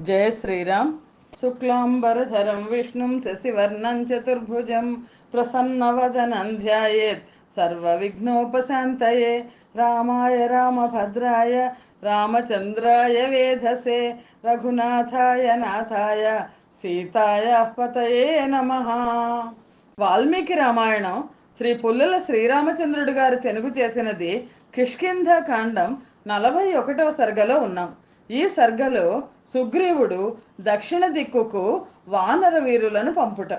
జయ శ్రీరామ్. శుక్లాంబరధరం విష్ణుం శశివర్ణం చతుర్భుజం ప్రసన్నవదనం ధ్యాయేత్ సర్వవిఘ్నోపశాంతయే. రామాయ రామభద్రాయ. రామచంద్రాయ వేధసే. రఘునాథాయ నాథాయ. సీతాయ పతయే నమ. వాల్మీకి రామాయణం శ్రీ పుల్లల శ్రీరామచంద్రుడు గారు తెనుగు చేసినది కిష్కింధ కాండం నలభై ఒకటవ సర్గలో ఉన్నాం. ఈ సర్గలో సుగ్రీవుడు దక్షిణ దిక్కుకు వానర వీరులను పంపుట.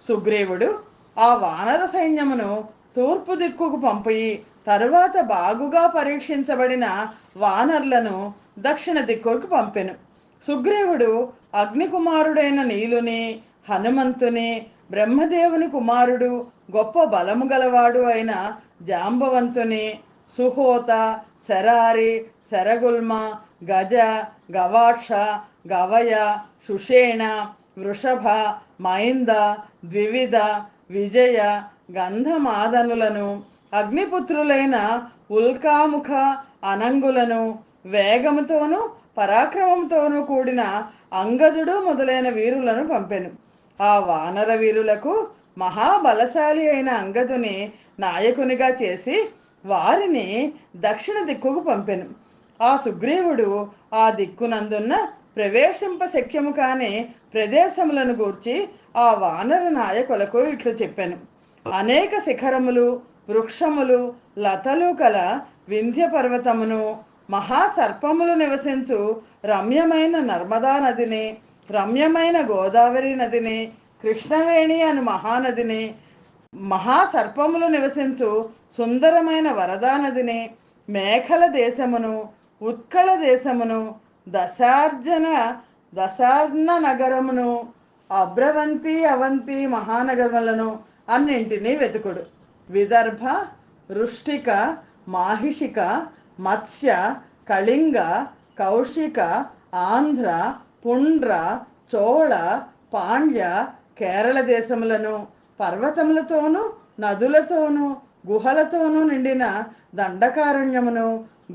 సుగ్రీవుడు ఆ వానర సైన్యమును తూర్పు దిక్కుకు పంపి తరువాత బాగుగా పరీక్షించబడిన వానర్లను దక్షిణ దిక్కుకు పంపెను. సుగ్రీవుడు అగ్నికుమారుడైన నీలుని హనుమంతుని బ్రహ్మదేవుని కుమారుడు గొప్ప బలము గలవాడు అయిన జాంబవంతుని సుహోత శరారి శరగుల్మ గజ గవాక్ష గవయ సుషేణ వృషభ మైంద ద్వివిధ విజయ గంధమాదనులను అగ్నిపుత్రులైన ఉల్కాముఖ అనంగులను వేగముతోనూ పరాక్రమంతోనూ కూడిన అంగదుడు మొదలైన వీరులను పంపెను. ఆ వానర వీరులకు మహాబలశాలి అయిన అంగదుని నాయకునిగా చేసి వారిని దక్షిణ దిక్కుకు పంపెను. ఆ సుగ్రీవుడు ఆ దిక్కునందున్న ప్రవేశింప శక్యము కాని ప్రదేశములను గూర్చి ఆ వానర నాయకులకు ఇట్లు చెప్పాను. అనేక శిఖరములు వృక్షములు లతలు కల వింధ్య పర్వతమును మహాసర్పములు నివసించు రమ్యమైన నర్మదా నదిని రమ్యమైన గోదావరి నదిని కృష్ణవేణి అను మహానదిని మహాసర్పములు నివసించు సుందరమైన వరదా నదిని మేఖల దేశమును ఉత్కళ దేశమును దశార్జన దశార్ణ నగరమును అబ్రవంతి అవంతి మహానగరములను అన్నింటినీ వెతుకుడు. విదర్భ రుష్టిక మాహిషిక మత్స్య కళింగ కౌశిక ఆంధ్ర పుండ్ర చోళ పాండ్య కేరళ దేశములను పర్వతములతోనూ నదులతోనూ గుహలతోనూ నిండిన దండకారణ్యమును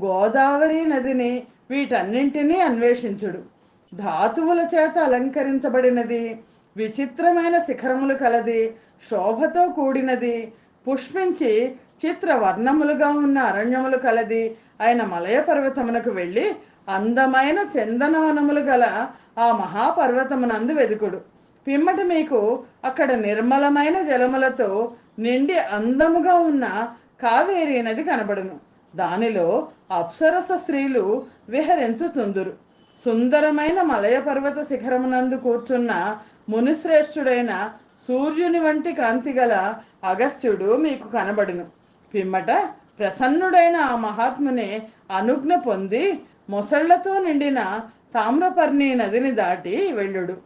గోదావరి నదిని వీటన్నింటినీ అన్వేషించుడు. ధాతువుల చేత అలంకరించబడినది విచిత్రమైన శిఖరములు కలది శోభతో కూడినది పుష్పించి చిత్ర వర్ణములుగా ఉన్న అరణ్యములు కలది ఆయన మలయ పర్వతమునకు వెళ్ళి అందమైన చందనవనములు గల ఆ మహాపర్వతమునందు వెదుకుడు. పిమ్మట మీకు అక్కడ నిర్మలమైన జలములతో నిండి అందముగా ఉన్న కావేరీ నది కనబడును. దానిలో అప్సరస స్త్రీలు విహరించుతుందురు. సుందరమైన మలయ పర్వత శిఖరమునందు కూర్చున్న మునిశ్రేష్ఠుడైన సూర్యుని వంటి కాంతి గల అగస్త్యుడు మీకు కనబడును. పిమ్మట ప్రసన్నుడైన ఆ మహాత్ముని అనుజ్ఞ పొంది మొసళ్ళతో నిండిన తామ్రపర్ణి నదిని దాటి వెళ్ళుడు.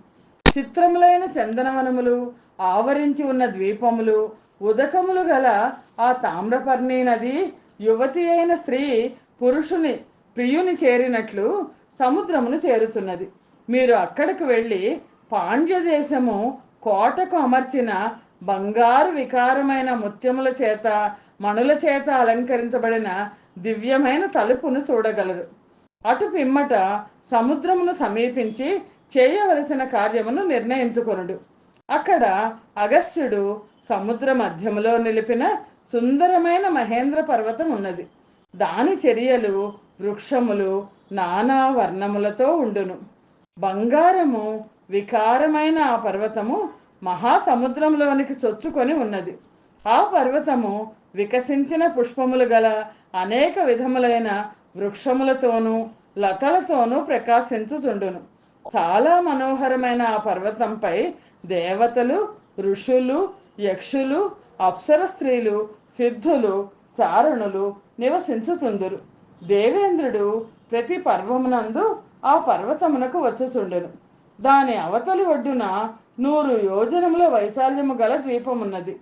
చిత్రములైన చందనవనములు ఆవరించి ఉన్న ద్వీపములు ఉదకములు గల ఆ తామ్రపర్ణి నది యువతి అయిన స్త్రీ పురుషుని ప్రియుని చేరినట్లు సముద్రమును చేరుతున్నది మీరు అక్కడికి వెళ్ళి పాండ్య దేశము కోటకు అమర్చిన బంగారు వికారమైన ముత్యముల చేత మణుల చేత అలంకరించబడిన దివ్యమైన తలుపును చూడగలరు. అటు పిమ్మట సముద్రమును సమీపించి చేయవలసిన కార్యమును నిర్ణయించుకొనుడు. అక్కడ అగస్త్యుడు సముద్ర మధ్యములో నిలిపిన సుందరమైన మహేంద్ర పర్వతం ఉన్నది దాని చర్యలు వృక్షములు నానా వర్ణములతో ఉండును. బంగారము వికారమైన ఆ పర్వతము మహాసముద్రంలోనికి చొచ్చుకొని ఉన్నది. ఆ పర్వతము వికసించిన పుష్పములు గల అనేక విధములైన వృక్షములతోనూ లతలతోనూ ప్రకాశించుచుండును. చాలా మనోహరమైన ఆ పర్వతంపై దేవతలు ఋషులు యక్షులు అప్సర స్త్రీలు సిద్ధులు చారణులు నివసించుతుందురు దేవేంద్రుడు ప్రతి పర్వమునందు ఆ పర్వతమునకు వచ్చుచుండెను. దాని అవతలి ఒడ్డున నూరు యోజనముల వైశాల్యము గల ద్వీపమున్నది.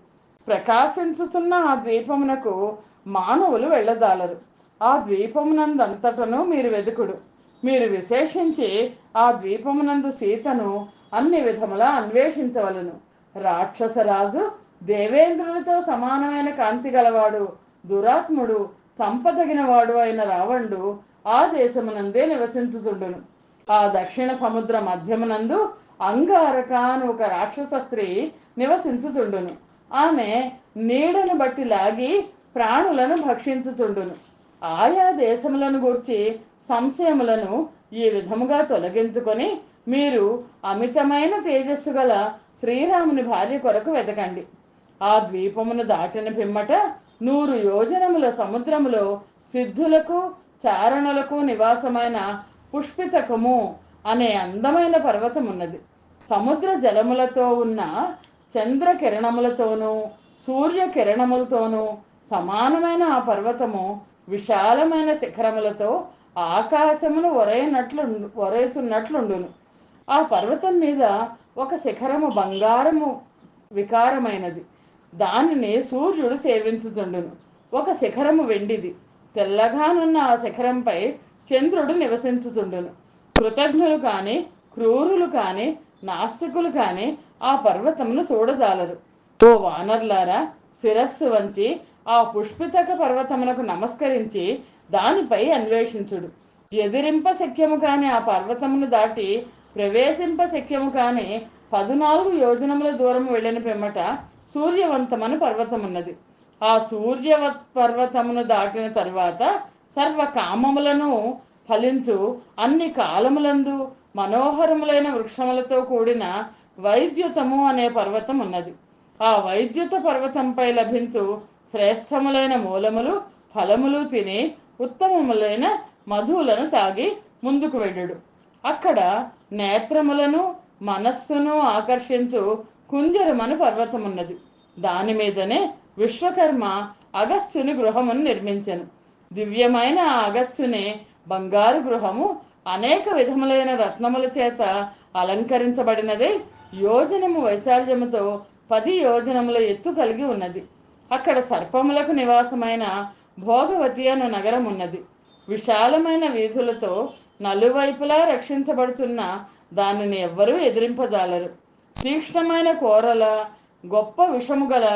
ప్రకాశించుతున్న ఆ ద్వీపమునకు మానవులు వెళ్ళదాలరు. ఆ ద్వీపమునందంతటను మీరు వెదుకుడు. మీరు విశేషించి ఆ ద్వీపమునందు సీతను అన్ని విధములా అన్వేషించవలను. రాక్షసరాజు దేవేంద్రునితో సమానమైన కాంతి గలవాడు దురాత్ముడు చంపదగినవాడు అయిన రావణుడు ఆ దేశమునందే నివసించుతుండును ఆ దక్షిణ సముద్ర మధ్యమునందు అంగారక అని ఒక రాక్షస స్త్రీ నివసించుతుండును ఆమె నీడను బట్టి లాగి ప్రాణులను భక్షించుతుండును ఆయా దేశములను గూర్చి సంశయములను ఈ విధముగా తొలగించుకొని మీరు అమితమైన తేజస్సు గల శ్రీరాముని భార్య కొరకు వెతకండి. ఆ ద్వీపమును దాటిన పిమ్మట నూరు యోజనముల సముద్రములో సిద్ధులకు చారణులకు నివాసమైన పుష్పితకము అనే అందమైన పర్వతం ఉన్నది సముద్ర జలములతో ఉన్న చంద్ర కిరణములతోనూ సూర్య కిరణములతోనూ సమానమైన ఆ పర్వతము విశాలమైన శిఖరములతో ఆకాశమును ఒరేనట్లు ఒరేతున్నట్లుండును. ఆ పర్వతం మీద ఒక శిఖరము బంగారము వికారమైనది. దానిని సూర్యుడు సేవించుతుండును ఒక శిఖరము వెండిది. తెల్లగానున్న ఆ శిఖరంపై చంద్రుడు నివసించుతుండును కృతజ్ఞులు కాని క్రూరులు కాని నాస్తికులు కాని ఆ పర్వతమును చూడజాలరు. ఓ వానర్లారా శిరస్సు వంచి ఆ పుష్పితక పర్వతమునకు నమస్కరించి దానిపై అన్వేషించుడు. ఎదిరింప శక్యము కాని ఆ పర్వతమును దాటి ప్రవేశింప శక్యము కాని పదునాలుగు యోజనముల దూరం వెళ్ళిన పిమ్మట సూర్యవంతమని పర్వతమున్నది. ఆ సూర్యవత్ పర్వతమును దాటిన తర్వాత సర్వ కామములను ఫలించు అన్ని కాలములందు మనోహరములైన వృక్షములతో కూడిన వైద్యుతము అనే పర్వతం ఉన్నది ఆ వైద్యుత పర్వతంపై లభించు శ్రేష్టములైన మూలములు ఫలములు తిని ఉత్తమములైన మధువులను తాగి ముందుకు వెళ్ళుడు. అక్కడ నేత్రములను మనస్సును ఆకర్షించు కుంజరమను పర్వతమున్నది. దాని మీదనే విశ్వకర్మ అగస్త్యుని గృహమును నిర్మించను. దివ్యమైన ఆ అగస్త్యుని బంగారు గృహము అనేక విధములైన రత్నముల చేత అలంకరించబడినదే యోజనము వైశాల్యముతో పది యోజనముల ఎత్తు కలిగి ఉన్నది. అక్కడ సర్పములకు నివాసమైన భోగవతి అను నగరం ఉన్నది విశాలమైన వీధులతో నలువైపులా రక్షించబడుతున్న దానిని ఎవ్వరూ ఎదిరింపజాలరు. తీక్ష్ణమైన కోరల గొప్ప విషము గల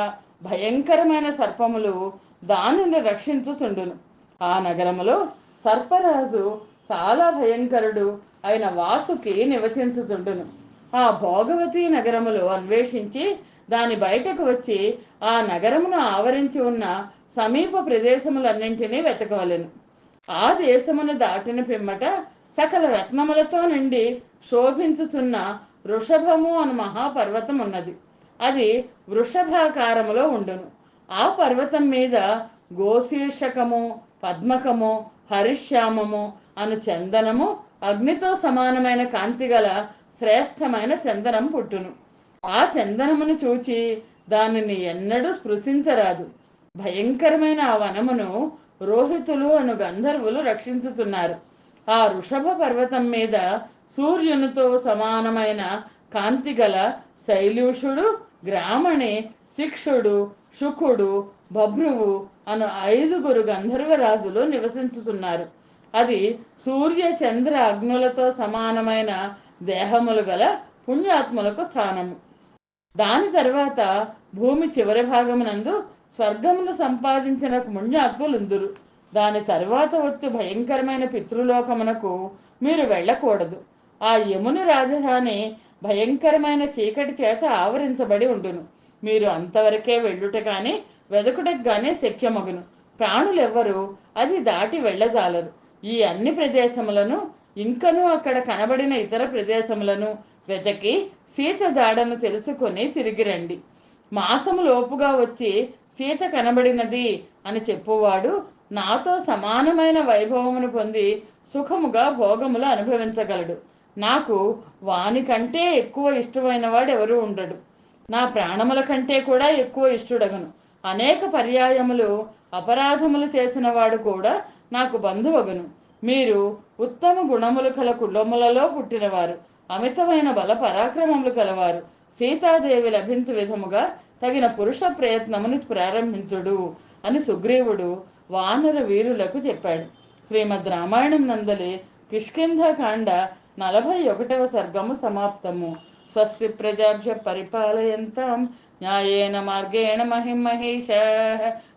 భయంకరమైన సర్పములు దానిని రక్షించుచుండును. ఆ నగరములో సర్పరాజు చాలా భయంకరుడు అయిన వాసుకి నివసించుచుండును. ఆ భోగవతి నగరములో అన్వేషించి దాని బయటకు వచ్చి ఆ నగరమును ఆవరించి ఉన్న సమీప ప్రదేశములన్నింటినీ వెతకవలెను ఆ దేశమును దాటిన పిమ్మట సకల రత్నములతో నుండి శోభించుచున్న వృషభము అను మహాపర్వతం ఉన్నది. అది వృషభాకారములో ఉండును. ఆ పర్వతం మీద గోశీర్షకము పద్మకము హరిశ్యామము అను చందనము అగ్నితో సమానమైన కాంతి గల శ్రేష్టమైన చందనం పుట్టును. ఆ చందనమును చూచి దానిని ఎన్నడూ స్పృశించరాదు. భయంకరమైన ఆ వనమును రోహితులు అను గంధర్వులు రక్షించుతున్నారు. ఆ వృషభ పర్వతం మీద సూర్యునితో సమానమైన కాంతి గల శైలూషుడు గ్రామణి శిక్షుడు శుకుడు బభ్రువు అను ఐదుగురు గంధర్వరాజులు నివసించుతున్నారు. అది సూర్య చంద్ర అగ్నులతో సమానమైన దేహములు గల పుణ్యాత్ములకు స్థానము. దాని తర్వాత భూమి చివరి భాగమునందు స్వర్గమును సంపాదించిన పుణ్యాత్ములుందురు. దాని తర్వాత వచ్చి భయంకరమైన పితృలోకమునకు మీరు వెళ్ళకూడదు. ఆ యముని రాజధాని భయంకరమైన చీకటి చేత ఆవరించబడి ఉండును. మీరు అంతవరకే వెళ్ళుట కానీ వెదకుటకు శక్యమగును. ప్రాణులెవ్వరూ అది దాటి వెళ్ళజాలరు. ఈ అన్ని ప్రదేశములను ఇంకనూ అక్కడ కనబడిన ఇతర ప్రదేశములను వెతకి సీత జాడను తెలుసుకొని తిరిగి రండి. మాసము లోపుగా వచ్చి సీత కనబడినది అని చెప్పువాడు నాతో సమానమైన వైభవమును పొంది సుఖముగా భోగములు అనుభవించగలడు. నాకు వాని కంటే ఎక్కువ ఇష్టమైన వాడు ఎవరు ఉండడు. నా ప్రాణముల కంటే కూడా ఎక్కువ ఇష్టడగను. అనేక పర్యాయములు అపరాధములు చేసిన వాడు కూడా నాకు బంధువగును. మీరు ఉత్తమ గుణములు కల కుటుంబములలో పుట్టినవారు. అమితమైన బల పరాక్రమములు కలవారు. సీతాదేవి లభించు విధముగా తగిన పురుష ప్రయత్నమును ప్రారంభించుడు అని సుగ్రీవుడు వానర వీరులకు చెప్పాడు. శ్రీమద్ రామాయణం నందలి కిష్కింధకాండ నలభై ఒకటవ సర్గము సమాప్తము స్వస్తి ప్రజాభ్య పరిపాలయంతాం. న్యాయేన మార్గేణ మహిమహేష.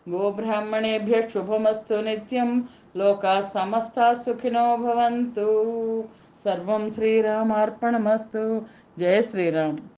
గోబ్రాహ్మణేభ్య శుభమస్తు నిత్యం. లోకా సమస్త సుఖినో భవంతు. సర్వం శ్రీరామార్పణమస్తు. జయ శ్రీరామ్.